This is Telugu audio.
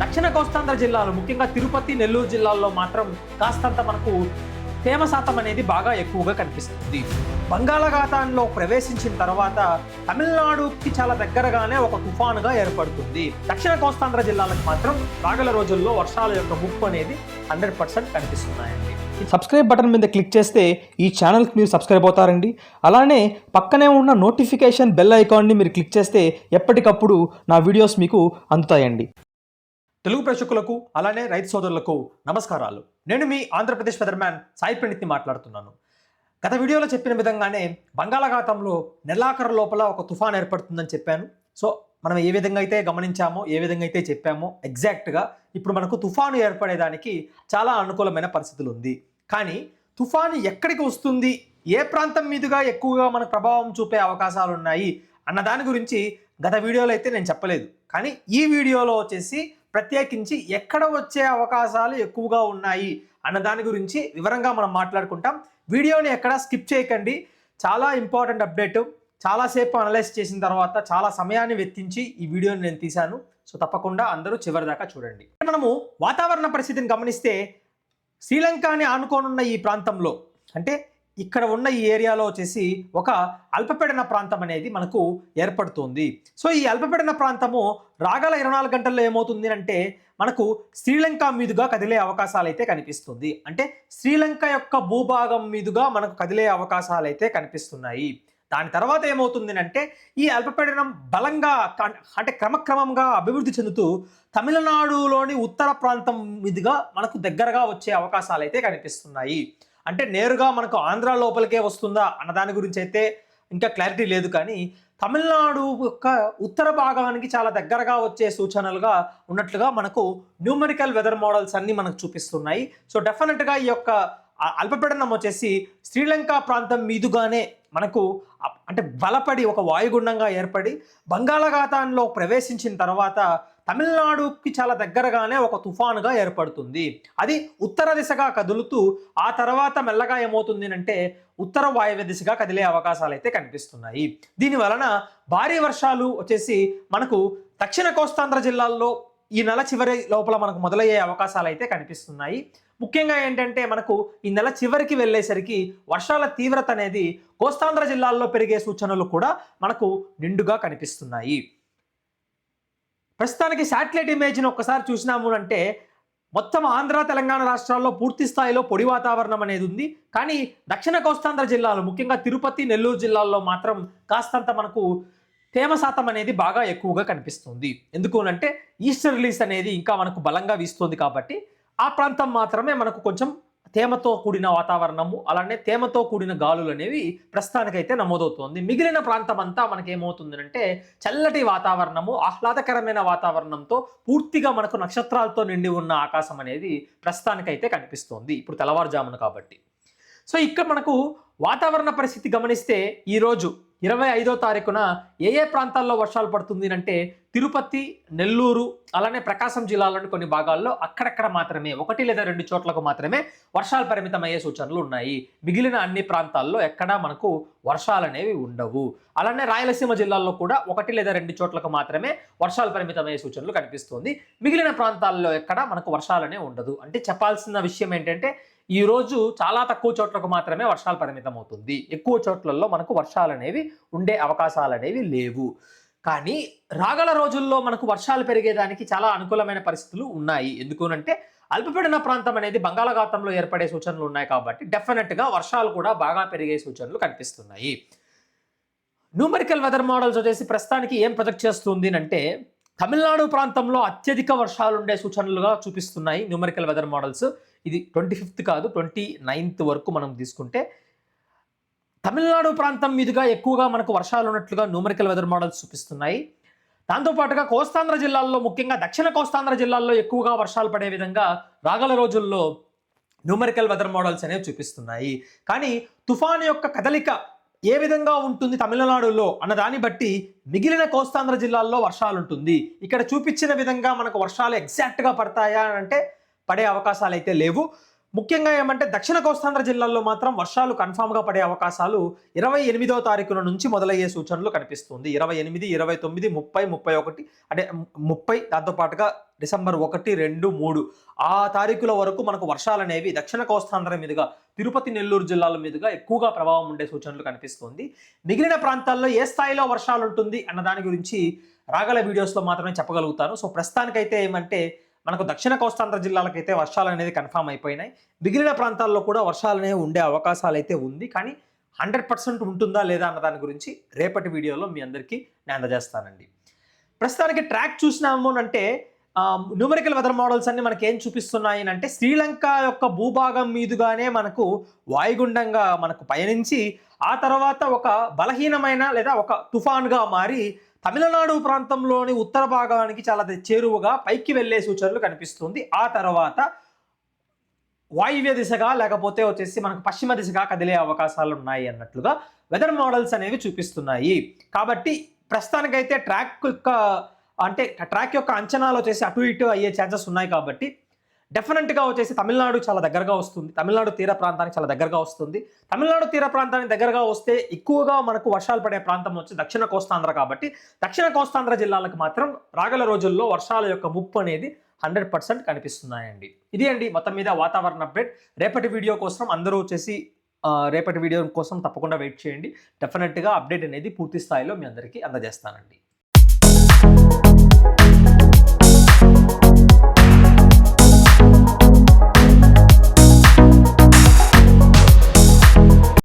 దక్షిణ కోస్తాంధ్ర జిల్లాలు ముఖ్యంగా తిరుపతి నెల్లూరు జిల్లాల్లో మాత్రం కాస్తంత మనకు తేమ శాతం అనేది బాగా ఎక్కువగా కనిపిస్తుంది. బంగాళాఖాతంలో ప్రవేశించిన తర్వాత తమిళనాడుకి చాలా దగ్గరగానే ఒక తుఫానుగా ఏర్పడుతుంది. దక్షిణ కోస్తాంధ్ర జిల్లాలకు మాత్రం రాగల రోజుల్లో వర్షాల యొక్క ముప్పు అనేది హండ్రెడ్ పర్సెంట్ కనిపిస్తున్నాయండి. సబ్స్క్రైబ్ బటన్ మీద క్లిక్ చేస్తే ఈ ఛానల్కి మీరు సబ్స్క్రైబ్ అవుతారండి. అలానే పక్కనే ఉన్న నోటిఫికేషన్ బెల్ ఐకాన్ని మీరు క్లిక్ చేస్తే ఎప్పటికప్పుడు నా వీడియోస్ మీకు అందుతాయండి. తెలుగు ప్రేక్షకులకు అలానే రైతు సోదరులకు నమస్కారాలు. నేను మీ ఆంధ్రప్రదేశ్ వెదర్మ్యాన్ సాయి ప్రణిత్ని మాట్లాడుతున్నాను. గత వీడియోలో చెప్పిన విధంగానే బంగాళాఖాతంలో నెలాఖరు లోపల ఒక తుఫాన్ ఏర్పడుతుందని చెప్పాను. సో మనం ఏ విధంగా అయితే గమనించామో ఏ విధంగా అయితే చెప్పామో ఎగ్జాక్ట్గా ఇప్పుడు మనకు తుఫాను ఏర్పడేదానికి చాలా అనుకూలమైన పరిస్థితులు ఉంది. కానీ తుఫాను ఎక్కడికి వస్తుంది? ఏ ప్రాంతం మీదుగా ఎక్కువగా మనకు ప్రభావం చూపే అవకాశాలు ఉన్నాయి అన్న దాని గురించి గత వీడియోలో అయితే నేను చెప్పలేదు. కానీ ఈ వీడియోలో వచ్చేసి ప్రత్యేకించి ఎక్కడ వచ్చే అవకాశాలు ఎక్కువగా ఉన్నాయి అన్న దాని గురించి వివరంగా మనం మాట్లాడుకుంటాం. వీడియోని ఎక్కడ స్కిప్ చేయకండి. చాలా ఇంపార్టెంట్ అప్డేట్. చాలాసేపు అనలైజ్ చేసిన తర్వాత చాలా సమయాన్ని వెత్తించి ఈ వీడియోని నేను తీశాను. సో తప్పకుండా అందరూ చివరి దాకా చూడండి మనము వాతావరణ పరిస్థితిని గమనిస్తే శ్రీలంకని ఆనుకోనున్న ఈ ప్రాంతంలో అంటే ఇక్కడ ఉన్న ఈ ఏరియాలో వచ్చేసి ఒక అల్పపీడన ప్రాంతం అనేది మనకు ఏర్పడుతుంది. సో ఈ అల్పపీడన ప్రాంతము రాగల ఇరవై నాలుగు గంటల్లో ఏమవుతుంది అంటే మనకు శ్రీలంక మీదుగా కదిలే అవకాశాలు అయితే కనిపిస్తుంది. అంటే శ్రీలంక యొక్క భూభాగం మీదుగా మనకు కదిలే అవకాశాలు అయితే కనిపిస్తున్నాయి. దాని తర్వాత ఏమవుతుంది అంటే ఈ అల్పపీడనం బలంగా అంటే క్రమక్రమంగా అభివృద్ధి చెందుతూ తమిళనాడులోని ఉత్తర ప్రాంతం మీదుగా మనకు దగ్గరగా వచ్చే అవకాశాలు అయితే కనిపిస్తున్నాయి. అంటే నేరుగా మనకు ఆంధ్ర లోపలికే వస్తుందా అన్న దాని గురించి అయితే ఇంకా క్లారిటీ లేదు. కానీ తమిళనాడు యొక్క ఉత్తర భాగానికి చాలా దగ్గరగా వచ్చే సూచనలుగా ఉన్నట్లుగా మనకు న్యూమరికల్ వెదర్ మోడల్స్ అన్ని మనకు చూపిస్తున్నాయి. సో డెఫినెట్గా ఈ యొక్క అల్పపీడనం వచ్చేసి శ్రీలంక ప్రాంతం మీదుగానే మనకు అంటే బలపడి ఒక వాయుగుండంగా ఏర్పడి బంగాళాఖాతంలో ప్రవేశించిన తర్వాత తమిళనాడుకి చాలా దగ్గరగానే ఒక తుఫానుగా ఏర్పడుతుంది. అది ఉత్తర దిశగా కదులుతూ ఆ తర్వాత మెల్లగా ఏమవుతుంది అంటే ఉత్తర వాయువ్య దిశగా కదిలే అవకాశాలు అయితే కనిపిస్తున్నాయి. దీని వలన భారీ వర్షాలు వచ్చేసి మనకు దక్షిణ కోస్తాంధ్ర జిల్లాల్లో ఈ నెల చివరి లోపల మనకు మొదలయ్యే అవకాశాలు అయితే కనిపిస్తున్నాయి. ముఖ్యంగా ఏంటంటే మనకు ఈ నెల చివరికి వెళ్ళేసరికి వర్షాల తీవ్రత అనేది కోస్తాంధ్ర జిల్లాల్లో పెరిగే సూచనలు కూడా మనకు నిండుగా కనిపిస్తున్నాయి. ప్రస్తుతానికి శాటిలైట్ ఇమేజ్ని ఒక్కసారి చూసినాము అంటే మొత్తం ఆంధ్ర తెలంగాణ రాష్ట్రాల్లో పూర్తి స్థాయిలో పొడి వాతావరణం అనేది ఉంది. కానీ దక్షిణ కోస్తాంధ్ర జిల్లాలో ముఖ్యంగా తిరుపతి నెల్లూరు జిల్లాల్లో మాత్రం కాస్తంత మనకు తేమ శాతం అనేది బాగా ఎక్కువగా కనిపిస్తుంది. ఎందుకు అంటే ఈస్టర్ రిలీజ్ అనేది ఇంకా మనకు బలంగా వీస్తుంది కాబట్టి ఆ ప్రాంతం మాత్రమే మనకు కొంచెం తేమతో కూడిన వాతావరణము అలానే తేమతో కూడిన గాలులు అనేవి ప్రస్తుతానికైతే నమోదవుతోంది. మిగిలిన ప్రాంతం అంతా మనకి అంటే చల్లటి వాతావరణము ఆహ్లాదకరమైన వాతావరణంతో పూర్తిగా మనకు నక్షత్రాలతో నిండి ఉన్న ఆకాశం అనేది ప్రస్తుతానికైతే కనిపిస్తోంది. ఇప్పుడు తెల్లవారుజామున కాబట్టి. సో ఇక్కడ మనకు వాతావరణ పరిస్థితి గమనిస్తే ఈరోజు ఇరవై ఐదో తారీఖున ఏ ఏ ప్రాంతాల్లో వర్షాలు పడుతుంది అంటే తిరుపతి నెల్లూరు అలానే ప్రకాశం జిల్లాలోని కొన్ని భాగాల్లో అక్కడక్కడ మాత్రమే ఒకటి లేదా రెండు చోట్లకు మాత్రమే వర్షాలు పరిమితమయ్యే సూచనలు ఉన్నాయి. మిగిలిన అన్ని ప్రాంతాల్లో ఎక్కడా మనకు వర్షాలు అనేవి ఉండవు. అలానే రాయలసీమ జిల్లాల్లో కూడా ఒకటి లేదా రెండు చోట్లకు మాత్రమే వర్షాలు పరిమితమయ్యే సూచనలు కనిపిస్తుంది. మిగిలిన ప్రాంతాల్లో ఎక్కడా మనకు వర్షాలనే ఉండదు. అంటే చెప్పాల్సిన విషయం ఏంటంటే ఈ రోజు చాలా తక్కువ చోట్లకు మాత్రమే వర్షాలు పరిమితం అవుతుంది ఎక్కువ చోట్లలో మనకు వర్షాలు అనేవి ఉండే అవకాశాలు అనేవి లేవు. కానీ రాగల రోజుల్లో మనకు వర్షాలు పెరిగేదానికి చాలా అనుకూలమైన పరిస్థితులు ఉన్నాయి. ఎందుకునంటే అల్పపీడన ప్రాంతం అనేది బంగాళాఖాతంలో ఏర్పడే సూచనలు ఉన్నాయి కాబట్టి డెఫినెట్గా వర్షాలు కూడా బాగా పెరిగే సూచనలు కనిపిస్తున్నాయి. న్యూమరికల్ వెదర్ మోడల్స్ వచ్చేసి ప్రస్తుతానికి ఏం ప్రొజెక్ట్ చేస్తుంది అంటే తమిళనాడు ప్రాంతంలో అత్యధిక వర్షాలు ఉండే సూచనలుగా చూపిస్తున్నాయి న్యూమరికల్ వెదర్ మోడల్స్. ఇది ట్వంటీ ఫిఫ్త్ కాదు ట్వంటీ నైన్త్ వరకు మనం తీసుకుంటే తమిళనాడు ప్రాంతం మీదుగా ఎక్కువగా మనకు వర్షాలు ఉన్నట్లుగా న్యూమరికల్ వెదర్ మోడల్స్ చూపిస్తున్నాయి. దాంతోపాటుగా కోస్తాంధ్ర జిల్లాల్లో ముఖ్యంగా దక్షిణ కోస్తాంధ్ర జిల్లాల్లో ఎక్కువగా వర్షాలు పడే విధంగా రాగల రోజుల్లో న్యూమరికల్ వెదర్ మోడల్స్ అనేవి చూపిస్తున్నాయి. కానీ తుఫాను యొక్క కదలిక ఏ విధంగా ఉంటుంది తమిళనాడులో అన్న దాన్ని బట్టి మిగిలిన కోస్తాంధ్ర జిల్లాల్లో వర్షాలు ఉంటుంది ఇక్కడ చూపించిన విధంగా మనకు వర్షాలు ఎగ్జాక్ట్గా పడతాయా అంటే పడే అవకాశాలు అయితే లేవు. ముఖ్యంగా ఏమంటే దక్షిణ కోస్తాంధ్ర జిల్లాల్లో మాత్రం వర్షాలు కన్ఫామ్గా పడే అవకాశాలు ఇరవై ఎనిమిదో తారీఖుల నుంచి మొదలయ్యే సూచనలు కనిపిస్తుంది. ఇరవై ఎనిమిది ఇరవై తొమ్మిది ముప్పై ముప్పై ఒకటి అంటే ముప్పై దాంతోపాటుగా డిసెంబర్ ఒకటి రెండు మూడు. ఆ తారీఖుల వరకు మనకు వర్షాలు అనేవి దక్షిణ కోస్తాంధ్ర మీదుగా తిరుపతి నెల్లూరు జిల్లాల మీదుగా ఎక్కువగా ప్రభావం ఉండే సూచనలు కనిపిస్తుంది. మిగిలిన ప్రాంతాల్లో ఏ స్థాయిలో వర్షాలు ఉంటుంది అన్న దాని గురించి రాగల వీడియోస్లో మాత్రమే చెప్పగలుగుతాను. సో ప్రస్తుతానికైతే ఏమంటే మనకు దక్షిణ కోస్తాంధ్ర జిల్లాలకైతే వర్షాలు అనేది కన్ఫామ్ అయిపోయినాయి. మిగిలిన ప్రాంతాల్లో కూడా వర్షాలు అనేవి ఉండే అవకాశాలు అయితే ఉంది. కానీ హండ్రెడ్ పర్సెంట్ ఉంటుందా లేదా అన్న దాని గురించి రేపటి వీడియోలో మీ అందరికీ నేను అందజేస్తానండి. ప్రస్తుతానికి ట్రాక్ చూసినాము అంటే న్యూమరికల్ వెదర్ మోడల్స్ అన్ని మనకి ఏం చూపిస్తున్నాయి అంటే శ్రీలంక యొక్క భూభాగం మీదుగానే మనకు వాయుగుండంగా మనకు పయనించి ఆ తర్వాత ఒక బలహీనమైన లేదా ఒక తుఫాన్గా మారి తమిళనాడు ప్రాంతంలోని ఉత్తర భాగానికి చాలా చేరువగా పైకి వెళ్ళే సూచనలు కనిపిస్తుంది. ఆ తర్వాత వాయువ్య దిశగా లేకపోతే వచ్చేసి మనకు పశ్చిమ దిశగా కదిలే అవకాశాలు ఉన్నాయి అన్నట్లుగా వెదర్ మోడల్స్ అనేవి చూపిస్తున్నాయి. కాబట్టి ప్రస్తుతానికైతే ట్రాక్ యొక్క అంటే ట్రాక్ యొక్క అంచనాలు వచ్చేసి అటు ఇటు అయ్యే ఛాన్సెస్ ఉన్నాయి కాబట్టి డెఫినెట్గా వచ్చేసి తమిళనాడు చాలా దగ్గరగా వస్తుంది. తమిళనాడు తీర ప్రాంతానికి చాలా దగ్గరగా వస్తుంది. తమిళనాడు తీర ప్రాంతానికి దగ్గరగా వస్తే ఎక్కువగా మనకు వర్షాలు పడే ప్రాంతం వచ్చి దక్షిణ కోస్తాంధ్ర కాబట్టి దక్షిణ కోస్తాంధ్ర జిల్లాలకు మాత్రం రాగల రోజుల్లో వర్షాల యొక్క ముప్పు అనేది హండ్రెడ్ పర్సెంట్ కనిపిస్తున్నాయండి. ఇది అండి మొత్తం మీద వాతావరణ అప్డేట్. రేపటి వీడియో కోసం అందరూ వచ్చేసి రేపటి వీడియో కోసం తప్పకుండా వెయిట్ చేయండి. డెఫినెట్గా అప్డేట్ అనేది పూర్తి స్థాయిలో మీ అందరికీ అందజేస్తానండి.